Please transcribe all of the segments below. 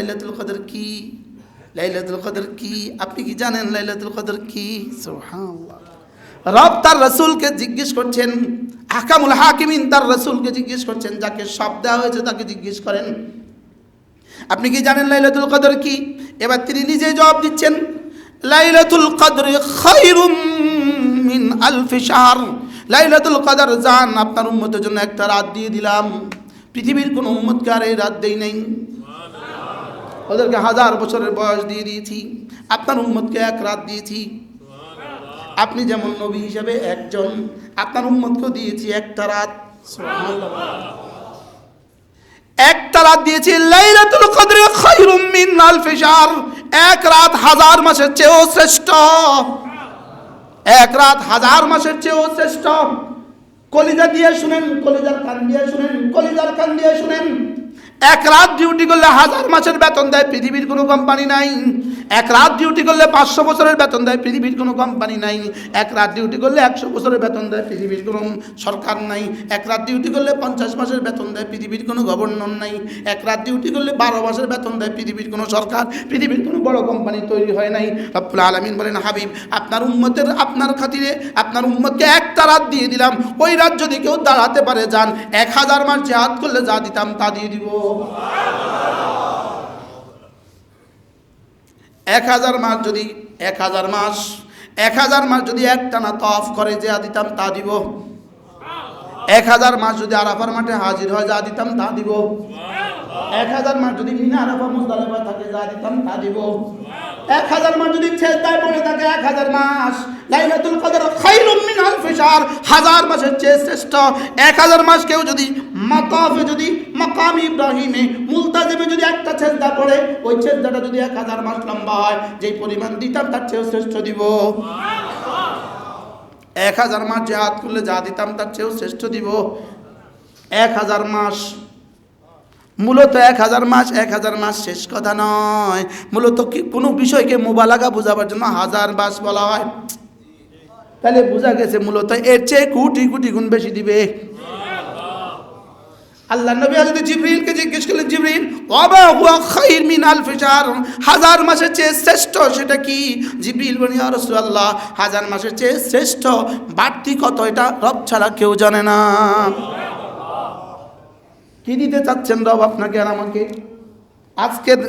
লাইলাতুল কদর কি? লাইলাতুল কদর কি? আপনি কি জানেন লাইলাতুল কদর কি? রব তার রসুলকে জিজ্ঞেস করছেন আকামুল হাকিমিন তার রসুলকে জিজ্ঞেস করছেন, যাকে সব দেওয়া হয়েছে তাকে জিজ্ঞেস করেন। আপনি কি জানেন লাইলাতুল কদর কি? এবার তিনি নিজে জবাব দিচ্ছেন, লাইলাতুল কদর খায়রুম মিন আলফি শাহর। লাইলাতুল কদর জান, আপনার উম্মতের জন্য একটা রাত দিয়ে দিলাম। পৃথিবীর কোনো উম্মতকে আর এই রাত দেই নাই। ওদেরকে হাজার বছরের বয়স দিয়ে দিয়েছি। আপনার উম্মতকে এক রাত দিয়েছি। আপনি যেমন নবী হিসেবে একজন, আপনার উম্মতকেও দিয়েছি একটা রাত। একটা রাত দিয়েছি লাইলাতুল কদরে খায়রুম মিন আলফি এক রাত হাজার মাসের চেয়েও শ্রেষ্ঠ। এক রাত হাজার মাসের চেয়েও শ্রেষ্ঠ। কলিজা দিয়ে শুনেন, কলিজার কান দিয়ে শুনেন, কলিজার কান দিয়ে শুনেন। এক রাত ডিউটি করলে হাজার মাসের বেতন দেয় পৃথিবীর কোনো কোম্পানি নাই। এক রাত ডিউটি করলে পাঁচশো বছরের বেতন দেয়, পৃথিবীর কোনো কোম্পানি নাই। এক রাত ডিউটি করলে একশো বছরের বেতন দেয়, পৃথিবীর কোনো সরকার নাই। এক রাত ডিউটি করলে পঞ্চাশ মাসের বেতন দেয়, পৃথিবীর কোনো গভর্নর নাই। এক রাত ডিউটি করলে বারো মাসের বেতন দেয়, পৃথিবীর কোনো সরকার, পৃথিবীর কোনো বড় কোম্পানি তৈরি হয় নাই। রব্বুল আলমিন বলেন, হাবিব, আপনার উম্মতের, আপনার খাতিরে, আপনার উম্মতকে একটা রাত দিয়ে দিলাম। ওই রাত যদি কেউ দাঁড়াতে পারে, যান, এক হাজার মাস জেহাদ করলে যা দিতাম তা দিয়ে দিব। এক হাজার মাস যদি এক হাজার মাস, এক হাজার মাস যদি একটানা তফ করে যে দিতাম তা দিব। এক হাজার মাস যদি আরাফার মাঠে হাজির হয় যা দিতাম তা দিব। এক হাজার মাস যদি মিনা আরাফা মুজদালিফা থাকে যা দিতাম তা দিব। এক হাজার মাস যদি ছেদায় পড়ে থাকে এক হাজার মাস লাইলাতুল কদর খায়রুম মিন আলফি শাহর। হাজার মাসের চেয়ে শ্রেষ্ঠ। এক হাজার মাস কেউ যদি মাতাফে, যদি মাকাম ইব্রাহিমে, মুলতাজিমে যদি একটা ছেদা পড়ে, ওই ছেদাটা যদি এক হাজার মাস লম্বা হয়, যেই পরিমাণ দিতাম তার চেয়েও শ্রেষ্ঠ দিব। এক হাজার মাস জেহাদ করলে যা দিতাম তার চেয়েও শ্রেষ্ঠ দিব। এক হাজার মাস, মূলত এক হাজার মাস, এক হাজার মাস শেষ কথা নয়। মূলত কোনো বিষয়কে মোবালাগা বোঝাবার জন্য হাজার মাস বলা হয়? তাহলে বোঝা গেছে মূলত এর চেয়ে কোটি কোটি গুণ বেশি দিবে। আল্লাহ নবী হযরত জিবরিলকে জিজ্ঞেস করলেন, জিবরিল ওয়াবা হুয়া খাইর মিন আলফি শাহর? হাজার মাসের চেয়ে শ্রেষ্ঠ সেটা কি? জিবরিল বলি ইয়া রাসূলুল্লাহ, হাজার মাসের চেয়ে শ্রেষ্ঠ বাড়তি কত এটা রব ছাড়া কেউ জানে না। কি দিতে চাচ্ছেন রব আপনাকে আর আমাকে? আজকের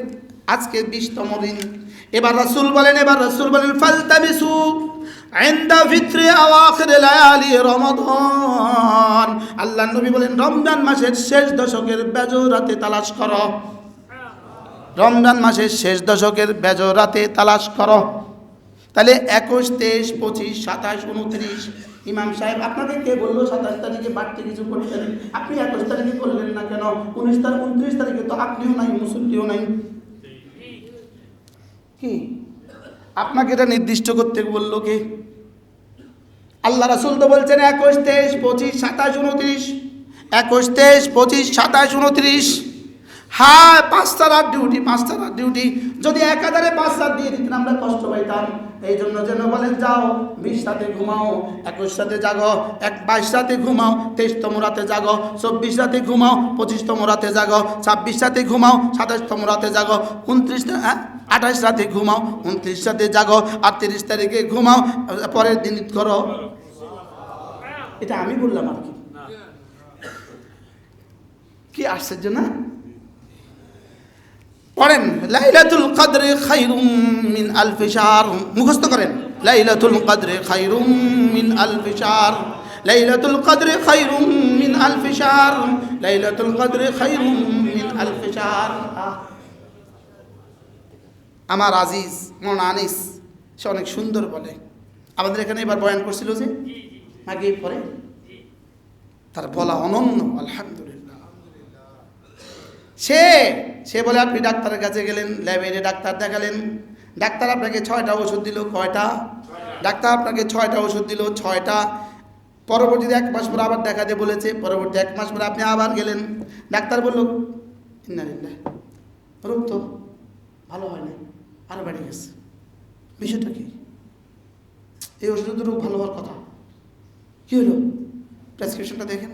আজকে বিশতম দিন। এবার রসুল বলেন, এবার রসুল বলেন, ফালতাবিসু আইন্দা ফিত্রে আওয়াখির লায়ালি রমাদান আল্লাহ নবী বলেন, রমজান মাসের শেষ দশকের বেজো রাতে তালাশ করো। রমজান মাসের শেষ দশকের বেজো রাতে তালাশ করো। তাহলে একুশ, তেইশ, পঁচিশ, সাতাশ, উনত্রিশ, ইমাম সাহেব, আপনাকে কে বলল সাতাশ তারিখে বাড়তি কিছু করতেন আপনি একুশ তারিখে করলেন না কেন? উনিশ তারিখ উনত্রিশ তারিখে তো আপনিও নাই, মুসল্লিও নাই। কি? আপনাকে এটা নির্দিষ্ট করতে বলল কে? আল্লাহ রাসুল তো বলছেন একুশ, তেইশ, পঁচিশ, সাতাশ, উনত্রিশ। একুশ, তেইশ, পঁচিশ, সাতাশ, উনত্রিশ। হ্যাঁ পাঁচ রাত ডিউটি পাঁচ রাত ডিউটি যদি একাধারে পাঁচ রাত দিয়ে দিতেন, আমরা কষ্ট পাইতাম। এই জন্য যেন বলেন, যাও, বিশ রাতে ঘুমাও, একুশ রাতে জাগো, এক বাইশ রাতে ঘুমাও, তেইশতম রাতে জাগো, চব্বিশ রাতে ঘুমাও, পঁচিশতম রাতে জাগো, ছাব্বিশ রাতে ঘুমাও, সাতাশতম রাতে জাগো, উনত্রিশ হ্যাঁ আঠাশ রাতে ঘুমাও, উনত্রিশ রাতে জাগো আর তিরিশ তারিখে ঘুমাও, পরের দিন করো। এটা আমি বললাম আর কি। কি আশ্চর্য না? পড়েন লাইলাতুল কদরে খাইরুম মিন আলফি শাহর মুখস্থ করেন। লাইলাতুল কদরে খাইরুম মিন আলফি শাহর লাইলাতুল কদরে খাইরুম মিন আলফি শাহর লাইলাতুল কদরে খাইরুম মিন আলফি শাহর আহ। আমার আজিজ, মন আনিস, সে অনেক সুন্দর বলে। আমাদের এখানে এবার বয়ান করছিল যে আগে পরে। তার বলা অনন্য, আলহামদুলিল্লাহ। সে সে বলে, আপনি ডাক্তারের কাছে গেলেন ল্যাবে ডাক্তার দেখালেন। ডাক্তার আপনাকে ছয়টা ওষুধ দিল, কয়টা? ডাক্তার আপনাকে ছয়টা ওষুধ দিল, ছয়টা। পরবর্তীতে এক মাস পরে আবার দেখাতে বলেছে, পরবর্তী এক মাস পরে আপনি আবার গেলেন। ডাক্তার বলল রোগ তো ভালো হয় না আরও বেড়ে গেছে। বিষয়টা কি? এই ওষুধের তো রোগ ভালো হওয়ার কথা। কী হলো? প্রেসক্রিপশনটা দেখেন।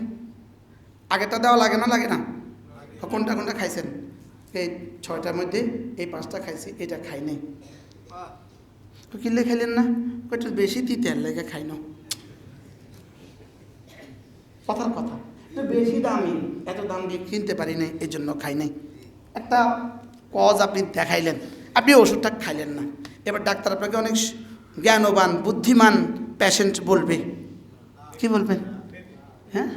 আগেরটা দেওয়া লাগে না লাগে না? কোনটা কোনটা খাইছেন? এই ছয়টার মধ্যে এই পাঁচটা খাইছি, এটা খাই নাই। কিনলে খাইলেন না? একটু বেশি দিতে লেগে খাই না। কথার কথা। একটু বেশি দামি, এত দাম দিয়ে কিনতে পারি নাই এই জন্য খাই নাই। একটা কজ আপনি দেখাইলেন, আপনি ওষুধটা খাইলেন না। এবার ডাক্তার আপনাকে অনেক জ্ঞানবান, বুদ্ধিমান পেশেন্ট বলবে। কি বলবেন? হ্যাঁ?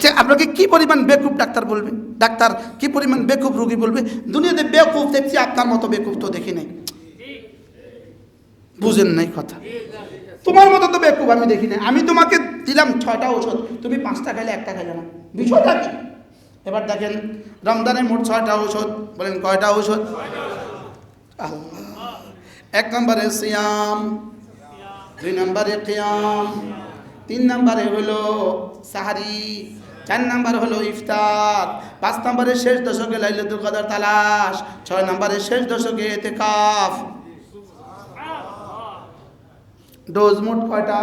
আচ্ছা আপনাকে কি পরিমাণ বেকুব ডাক্তার বলবে? ডাক্তার, কি পরিমাণ বেকুব রোগী বলবে? দুনিয়াতে বেকুব দেখছি, আপনার মতো বেকুব তো দেখি নাই। বুঝেন নাই কথা। তোমার মতো তো বেকুব আমি দেখি নাই। আমি তোমাকে দিলাম ছয়টা ওষুধ তুমি পাঁচটা খাইলে, একটা খাইলে না। বিষয়টা কি? এবার দেখেন রমজানের মোট ছয়টা ঔষধ, বলেন কয়টা ঔষধ? আল্লাহ। এক নম্বরে সিয়াম, দুই নম্বরে কিয়াম তিন নম্বরে হলো সাহারি চার নাম্বার হলো ইফতার। পাঁচ নম্বরে শেষ দশকে লাইলাতুল কদর তালাশ। ছয় নম্বরে শেষ দশকে এতেকাফ। ডোজ মোট কয়টা?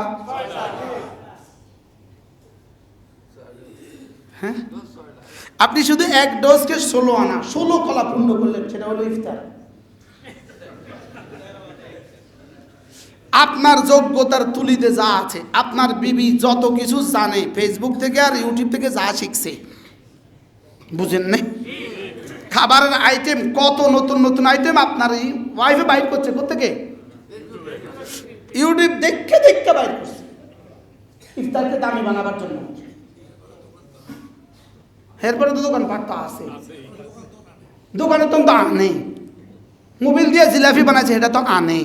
হ্যাঁ? আপনি শুধু এক ডোজকে ষোলো আনা। ষোলো কলা পূর্ণ করলেন, সেটা হলো ইফতার। আপনার যোগ্যতার তুলিতে যা আছে, আপনার বিবি যত কিছু জানে ফেসবুক থেকে আর ইউটিউব থেকে যা শিখছে। বুঝেন নাই খাবারের আইটেম কত নতুন নতুন আইটেম আপনার এই ওয়াইফে বাইর করছে কোথেকে ইউটিউব দেখে দেখতে বাইর করছে। ইফতারকে দামি বানাবার জন্য। এরপরে তো দোকান তো আছে। দোকানে তো তো আনে। মোবিল দিয়ে জিলাপি বানাচ্ছে এটা তো আনে।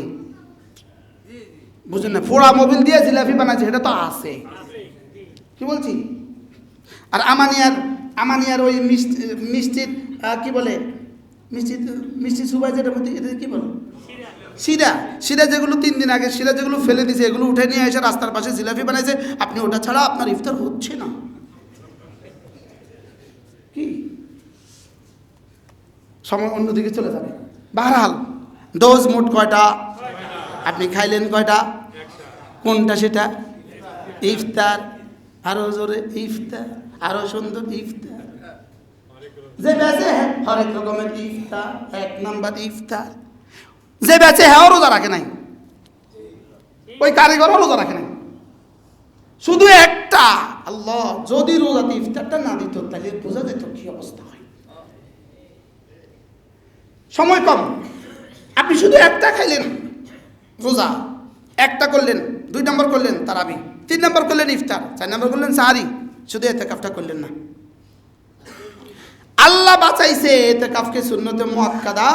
বুঝলেন না? ফোড়া মোবিল দিয়ে জিলাপি বানাচ্ছে সেটা তো আছে। কি বলছি? আর আমানিয়ার আমানিয়ার ওই মিষ্টি, মিষ্টির কি বলে? মিষ্টি মিষ্টি সুবাই যেটা বলতে, এটা কি বলো? শিরা শিরা যেগুলো তিন দিন আগে শিরা যেগুলো ফেলে দিয়েছে এগুলো উঠে নিয়ে এসে রাস্তার পাশে জিলাপি বানাইছে, আপনি ওটা ছাড়া আপনার ইফতার হচ্ছে না। কি? সময় অন্যদিকে চলে যাবে। বাহারাল ডোজ মোট কয়টা? আপনি খাইলেন কয়টা? কোনটা সেটা? ইফতার। আরও জোরে, ইফতার। আরও সুন্দর, ইফতার। যে বেঁচে হরেক রকমের ইফতার। এক নাম্বার ইফতার। যে বেঁচে হ্যাঁ রোজা রাখে নাই। ওই কারিগরও রোজা রাখে নাই। শুধু একটা। আল্লাহ যদি রোজাতে ইফতারটা না দিত, তাহলে বোঝা যেত কি অবস্থা হয়। সময় কম। আপনি শুধু একটা খাইলেন। রোজা। একটা করলেন, দুই নম্বর করলেন তারাবি, তিন নম্বর করলেন ইফতার, চার নম্বর করলেন সাহারি। শুধু এতে কাফটা করলেন না। আল্লাহ বাঁচাইছে এতে কাফকে শূন্যতে মহাক্কাদা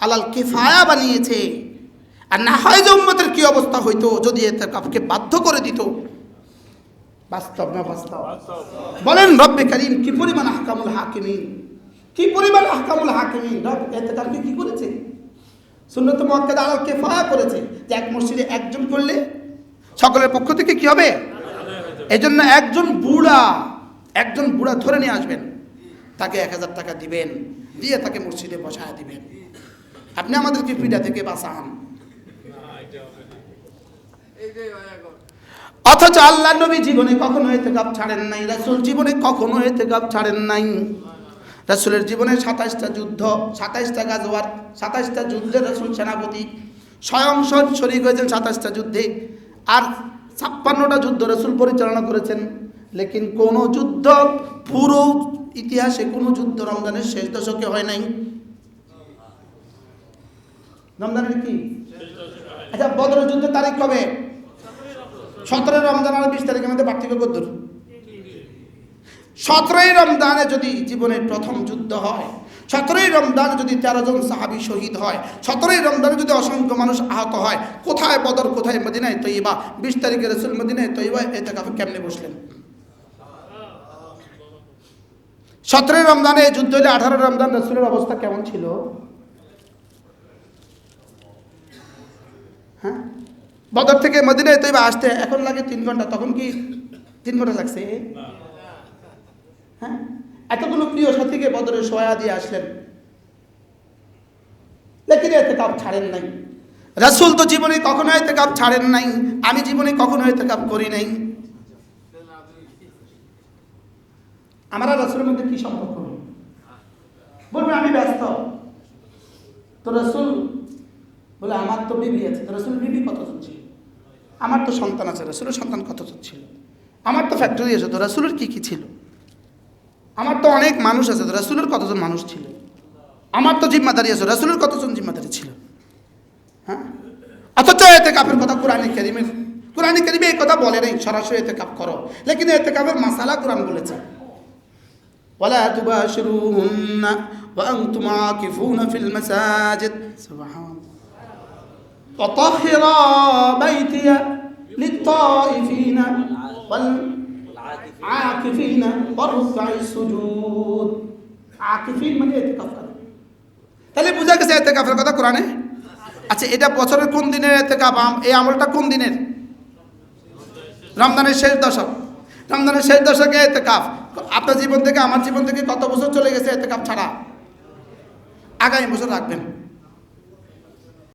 আলাল কেফায়া বানিয়েছে। আর না হয় যে উম্মতের কি অবস্থা হইতো, যদি এতে কাফকে বাধ্য করে দিত। বাস্তব না বাস্তব? বলেন, রব্বে করিম, কি পরিমাণ আহকামুল হাকিমিন? কি পরিমাণ আহকামুল হাকিমিন? রব এতে কাফকে কি করেছে? সুন্নত মক্কাদ আলাল কেফায়া করেছে যে এক মসজিদে একজন করলে সকলের পক্ষ থেকে কি হবে? এজন্য একজন বুড়া একজন বুড়া ধরে নিয়ে আসবেন। তাকে এক হাজার টাকা দিবেন, দিয়ে তাকে মসজিদে বসায় দিবেন। আপনি আমাদেরকে পিঠা থেকে বাঁচান। অথচ আল্লাহ নবী জীবনে কখনো এতে কাপ ছাড়েন নাই, রাসুল জীবনে কখনো এতে কাপ ছাড়েন নাই। রাসুলের জীবনে সাতাইশটা যুদ্ধ, সাতাইশটা গাজওয়ার সাতাইশটা যুদ্ধে রাসুল সেনাপতি স্বয়ং শরিক হয়েছেন সাতাশটা যুদ্ধে। আর ছাপ্পান্নটা যুদ্ধ রসুল পরিচালনা করেছেন। লেকিন কোনো যুদ্ধ পুরো ইতিহাসে, কোনো যুদ্ধ রমজানের শেষ দশকে হয় নাই। রমজানের কি? আচ্ছা বদর যুদ্ধের তারিখ কবে? সতেরো রমজান, আর বিশ তারিখের মধ্যে পার্থক্য কদ্দুর। সতেরোই রমদানে যদি জীবনের প্রথম যুদ্ধ হয়, সতেরোই রমজানে যদি তেরো জন সাহাবি শহীদ হয়, সতেরোই রমদানে যদি অসংখ্য মানুষ আহত হয়, কোথায় বদর, কোথায় মদিনায় তৈবা বিশ তারিখে রসুল মদিনায় তৈবা এতে কাপে কেমনে বসলেন? সতেরোই রমদানে যুদ্ধ হলে আঠারো রমদান রসুলের অবস্থা কেমন ছিল? হ্যাঁ? বদর থেকে মদিনায় তৈবা আসতে এখন লাগে তিন ঘণ্টা, তখন কি তিন ঘণ্টা লাগছে? হ্যাঁ? এতগুলো প্রিয় সাথীকে বদরে সোয়া দিয়ে আসলেন। লেকিন এতে কাপ ছাড়েন নাই। রাসুল তো জীবনে কখনো এতে কাপ ছাড়েন নাই। আমি জীবনে কখনো এতে কাপ করি নাই। আমার রাসুলের মধ্যে কি সম্পর্ক? বলবেন আমি ব্যস্ত। তো রসুল বলে, আমার তো বিবি আছে। তো রসুল, বিবি কত ছিল? আমার তো সন্তান আছে। রসুলের সন্তান কত ছিল? আমার তো ফ্যাক্টরি আছে। তো রসুলের কী কী ছিল? আমার তো অনেক মানুষ আছে তো রসুলের কতজন মানুষ ছিল আমার তো জিম্মাদারি আছে রসুলের কতজন জিম্মাদারি ছিল হ্যাঁ অথচ এতে কাপের কথা কোরআনে কেরিমের কোরআনে কেরিমে এই কথা বলে নেই সরাসরি এতে কাপ করো লেকিন এতে কাপের মাসালা কোরআন বলেছে ولا تباشروهن وأنتم عاكفون في المساجد سبحان الله وطهر بيتي للطائفين आकिफीन और সুজুদ। আকিফিন মানে এতেকাফ করে। তাহলে বুঝা গেছে এতেকাফের কথা কোরআনে? আচ্ছা এটা বছরের কোন দিনের এতেকাফ? এই আমলটা কোন দিনের? রমজানের শেষ দশক। রমজানের শেষ দশকে এতেকাফ। আপনার জীবন থেকে, আমার জীবন থেকে কত বছর চলে গেছে এতেকাফ ছাড়া? আগামী বছর রাখবেন।